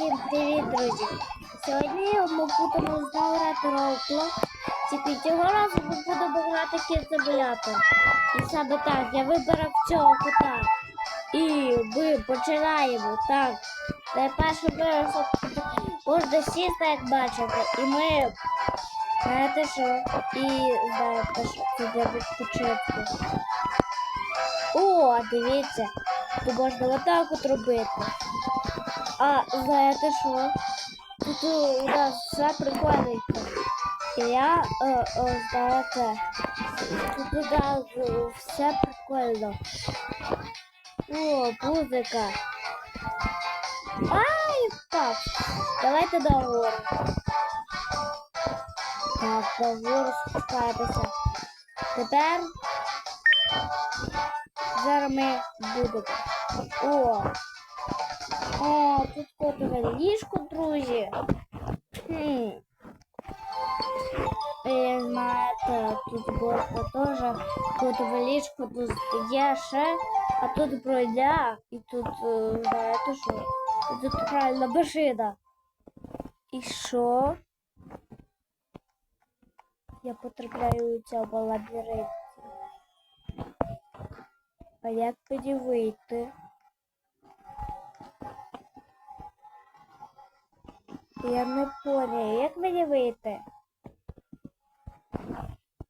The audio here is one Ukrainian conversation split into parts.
Всім привіт, друзі! Сьогодні ми будемо знову грати Roblox. Тільки цього разу ми будемо грати кінцемулятор. І саме так, я вибирав цього кота. І ми починаємо. Так. Це перший можна сісти, як бачите. І ми знаєте що? І знаєте, що це для відпочинку. О, дивіться, тут можна отак от робити. А знаєте що? Тут у нас все прикольненько. Я е, е, знаєте, тут у нас е, все прикольно. О, музика. Ай, так. Давайте договору. Так, договору спускаємося. Тепер зараз ми будемо. О! О, тут котове ліжко, друзі. Хм. І знаєте, тут було теж котове ліжко, тут є ще, а тут бродя, і тут, знаєте що, і тут правильно машина. І що? Я потрапляю у цьому лабіринті. А як тоді вийти? Я не поняла, як мені вийти?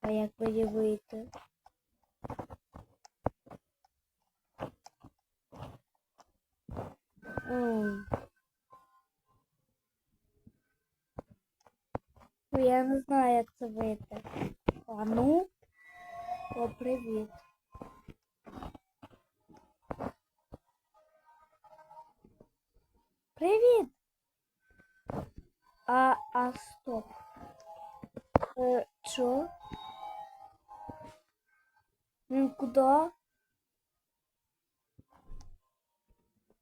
А як мені вийти? Ну, Я не знаю, як це вийти. А ну, о. Привіт! Ну,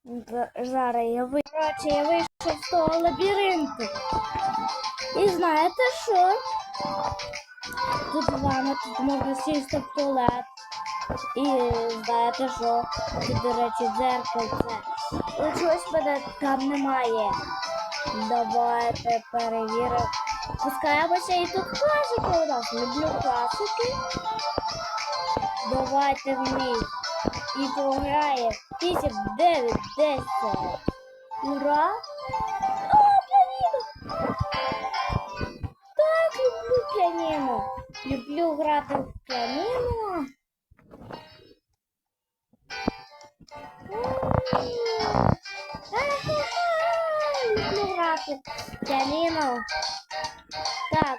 куди? Д- Зараз я ви... Короче, я вийшов з того лабіринту. І знаєте що? Тут вами тут можна сісти в туалет. І знаєте що? Тут, до речі, дзеркальце. І чогось мене там немає. Давайте перевіримо. Спускаємося і тут класики у нас. Люблю класики. Давайте вниз. І пограє 8, 9, 10. Ура! О, піаніно! Так, люблю піаніно. Люблю грати в піаніно. Люблю грати в піаніно. Так,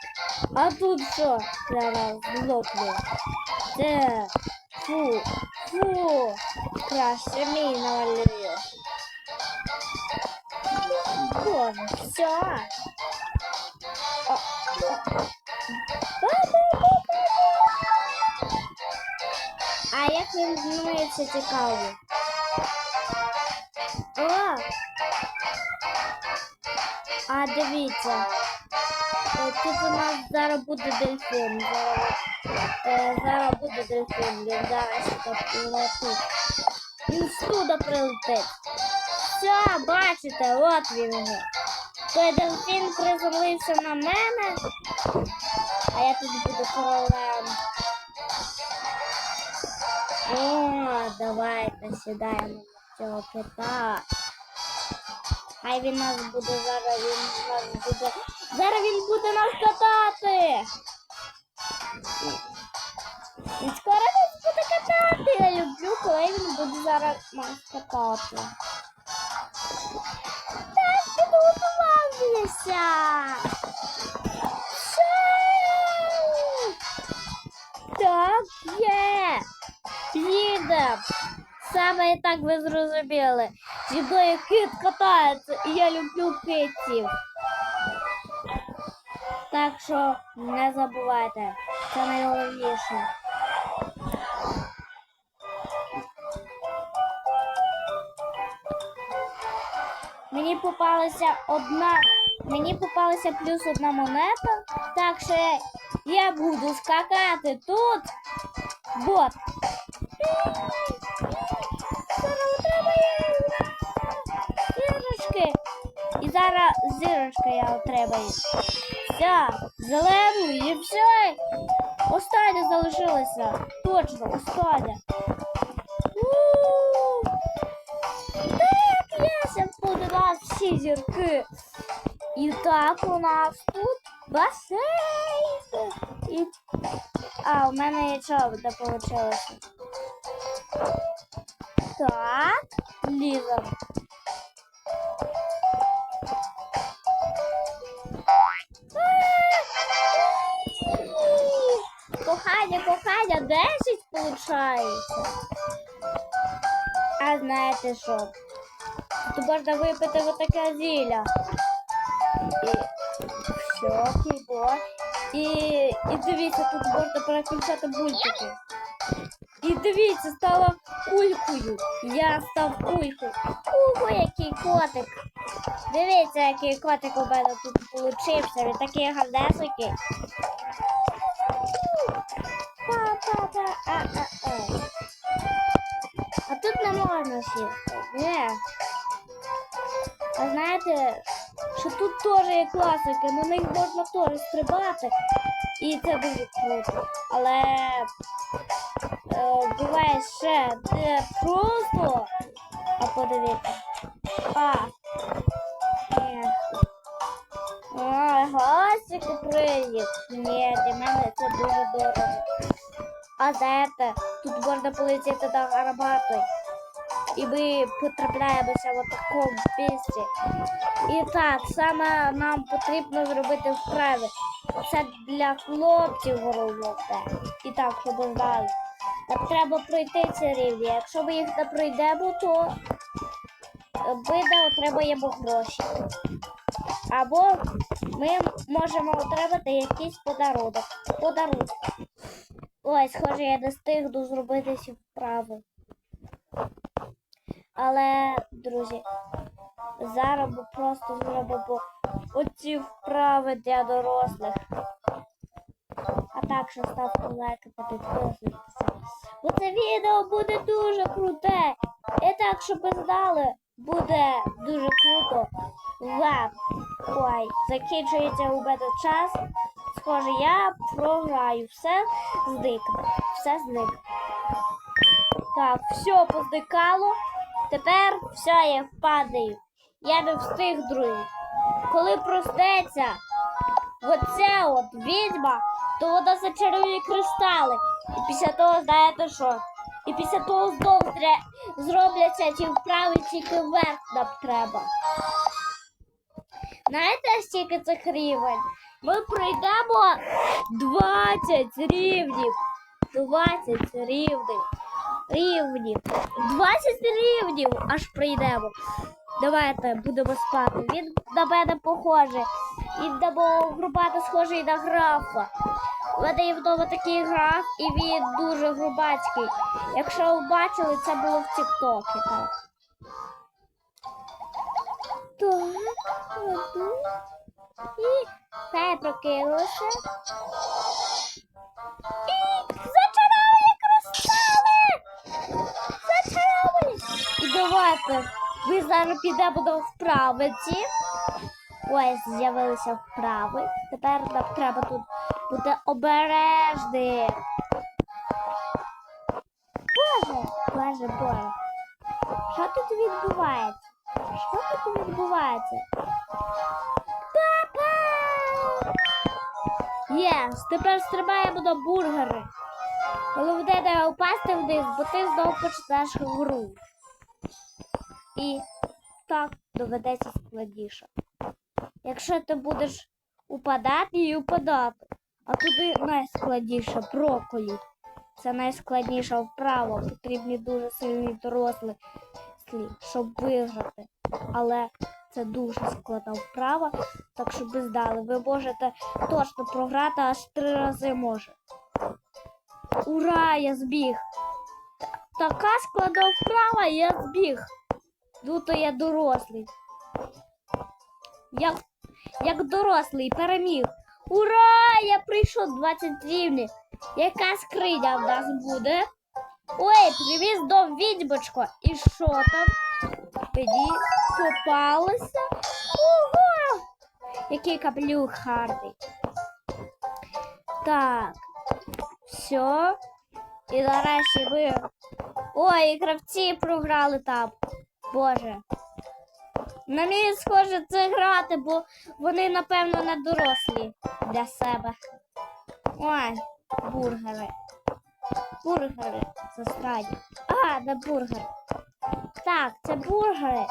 а тут що? Зараз злоплю. Це фу, фу. Краще мій намалюю. Боже, все. А як він змінюється цікаво? О! А дивіться. Тут у нас зараз буде дельфін. Зараз, зараз буде дельфін. Він зараз прилетить. Він сюди прилетить. Все, бачите, от він вже. Той дельфін приземлився на мене, а я тут буду королем. О, давайте сідаємо на цього кота. Хай він нас буде зараз, він нас буде. Зараз він буде нас катати. Він скоро нас буде катати. Я люблю, коли він буде зараз нас катати. Так, підготувалися. Так, є. Їдем. Саме і так ви зрозуміли. Зі мною кит катається, і я люблю китів. Так що не забувайте, це найголовніше. Мені попалася одна, мені попалася плюс одна монета, так що я буду скакати тут. Вот. Зараз треба іграшки. іграшка я отримаю. Все, зелену і все. Остання залишилася. Точно, остання. Всі зірки. І так у нас тут басейн. І... А, у мене нічого не вийшло. Так, Ліза. Кохання, кохання, 10 виходить. А знаєте що? Тут можна випити вот таке зілля. І все, кібо. І, і дивіться, тут можна переключати мультики. І дивіться, стала кулькою. Я став кулькою. Ого, який котик. Дивіться, який котик у мене тут получився. Він такий. А-а-а. А тут не можна сісти. Ні. А знаєте, що тут теж є класики, на них можна теж стрибати. І це дуже круто. Але е, буває ще не просто. А подивіться. А. Ой, гостики приїдь. Ні, для мене це дуже дорого. А знаєте, тут можна полетіти до гарбатою. І ми потрапляємося в такому місці. І так, саме нам потрібно зробити вправи. Це для хлопців головне. І так, щоб знали. Так треба пройти ці рівні. Якщо ми їх не пройдемо, то ми не отримаємо гроші. Або ми можемо отримати якийсь подарунок. Подарунок. Ой, схоже, я не встигну зробити ці вправи. Але, друзі, зараз просто зробимо оці вправи для дорослих. А також ставте лайки та підписуйтеся. Бо це відео буде дуже круте. І так, щоб ви знали, буде дуже круто. Вам. Ой, закінчується у мене час. Схоже, я програю. Все зникне. Все зникне. Так, все позникало. Тепер все, я впадаю. Я не встиг, друзі. Коли проснеться оця от відьма, то вона зачарує кристали. І після того, знаєте що? І після того знову зробляться ті вправи, тільки вверх нам треба. Знаєте, скільки цих рівень? Ми пройдемо 20 рівнів. 20 рівнів. Рівнів. 20 рівнів аж прийдемо. Давайте будемо спати. Він на мене похожий. Він на мого грубата схожий на графа. У мене є вдома такий граф, і він дуже грубацький. Якщо ви бачили, це було в Тіктокі. Так. Так, одну. І все прокинулося. І! Зачаровані! І давайте. Ви зараз підемо до вправиці. Ось з'явилися вправи. Тепер нам треба тут бути обережним. Боже, боже, боже. Що тут відбувається? Що тут відбувається? Папа! Єс, тепер стрибаємо до бургери. Головне не упасти вниз, бо ти знову почнеш гру. І так доведеться складніше. Якщо ти будеш упадати і упадати, а туди найскладніше броколі. Це найскладніша вправа. Потрібні дуже сильні дорослі, щоб виграти. Але це дуже складна вправа, так що ви здали. Ви можете точно програти аж три рази може. Ура! Я збіг! Така складна вправа, я збіг. Ну то я дорослий. Як, як дорослий переміг. Ура! Я прийшов 20 рівнів. Яка скриня в нас буде? Ой, привіз до відьмочко. І що там? Мені попалося? Ого! Який каплюх гарний. Так. Все. І нарешті ви. Ой, і гравці програли там. Боже. На мені схоже це грати, бо вони, напевно, не дорослі для себе. Ой, бургери. Бургери засрані. А, не бургер. Так, це бургери.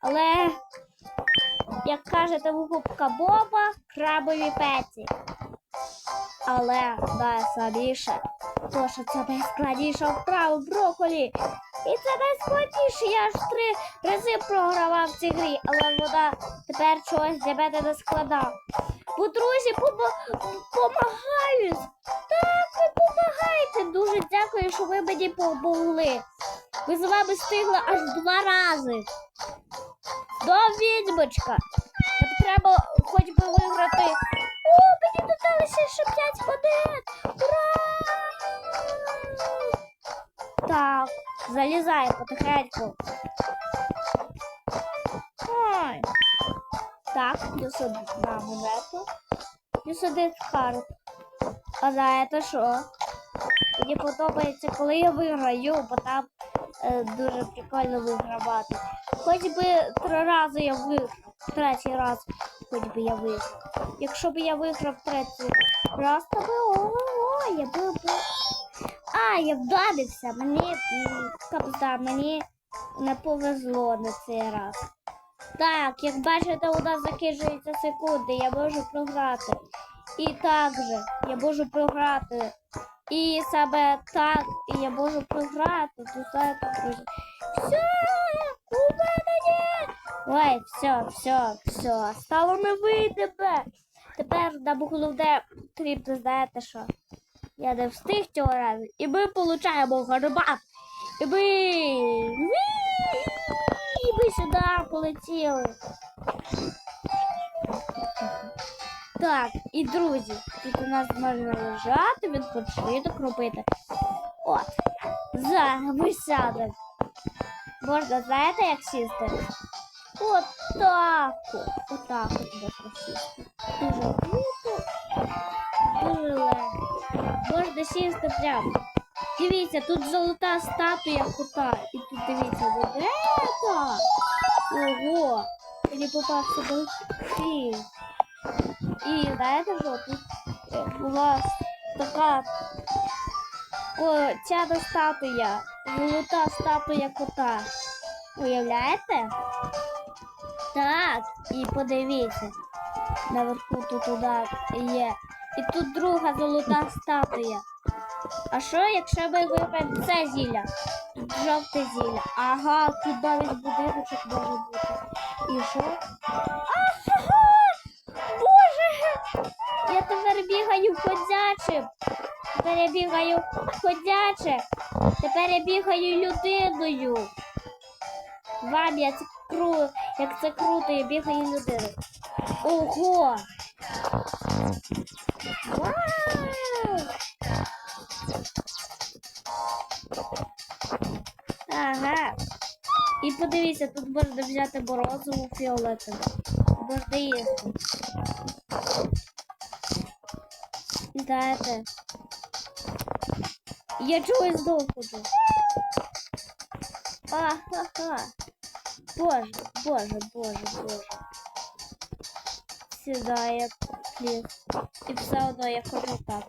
Але, як каже там губка Боба, крабові пеці. Але найслабіше, то що це найскладніша вправа броколі. І це найскладніше. Я ж три рази програвав в цій грі, але вона тепер чогось для мене не складав. Бо друзі помагають. Так, ви допомагаєте. Дуже дякую, що ви мені помогли. Ми з вами встигли аж два рази. До відьмочка. Треба хоч би виграти. Додалося ще 5 годин. Ура! Так, залізай потихеньку. Ой. Так, я сюди на монету. Сюди в карт. А знаєте що? Мені подобається, коли я виграю, бо там е, дуже прикольно вигравати. Хоч би три рази я виграв, третій раз, хоч би я виграв. Якщо б я виграв третій раз, то би ого, я би. А, я вдавився. Мені м, капзда, мені не повезло на цей раз. Так, як бачите, у нас закінчуються секунди, я можу програти. І так же я можу програти. І саме так я можу програти. Знаєте, друзі. Все, у мене. Ой, все, все, все. Стало не вийде. Тепер нам головне потрібно, знаєте що? Я не встиг цього разу. І ми получаємо гарбат. І ми. І ми сюди полетіли. Так, і друзі, тут у нас можна лежати, відпочинок робити. От. Зараз ми сядемо. Можна, знаєте, як сісти? От так. от. Отак от можна сісти. Дуже круто. Дуже. Можна сісти прямо. Дивіться, тут золота статуя кота. І тут дивіться, монета. Ого! Мені попався дельфін. І знаєте що, тут е, була така ця статуя, золота статуя кота. Уявляєте? Так, і подивіться. Наверху тут удар є. І тут друга золота статуя. А що, якщо ми вип'ємо це зілля? Тут жовте зілля. Ага, тут навіть будиночок може бути. І що? Ага! Боже! Я тепер бігаю ходячим. Тепер я бігаю ходяче. Тепер я бігаю людиною. Вам я це як це круто, я бігаю людиною. Ого! Вау! Ага. І подивіться, тут можна взяти морозову фіолетову. Можна їсти. Знаєте. Я чогось знову ходжу. Боже, боже, боже, боже. Сідає ліс. І все одно я ходжу так.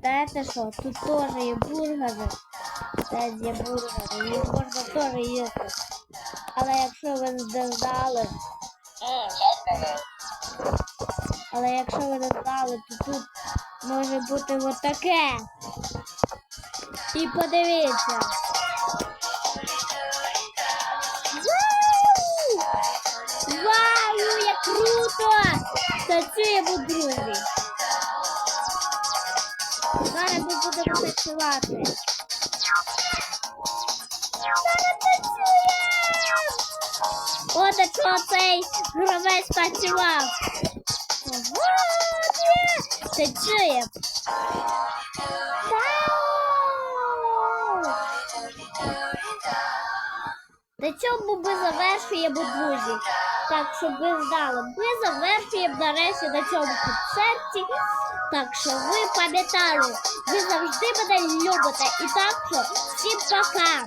Знаєте що, тут теж є бургери. Це є бургери, їх можна теж їсти. Але якщо ви не знали, але якщо ви не знали, то тут може бути отаке. І подивіться. Танцюємо, друзі. Зараз ми будемо танцювати. Зараз танцюємо! От а цей гравець танцював. Вот є! Танцюємо. Вау! На цьому ми завершуємо, друзі. Так, що ви знали, ми завершуємо нарешті на цьому концерті. Так що ви пам'ятали, ви завжди мене любите. І так що всім пока!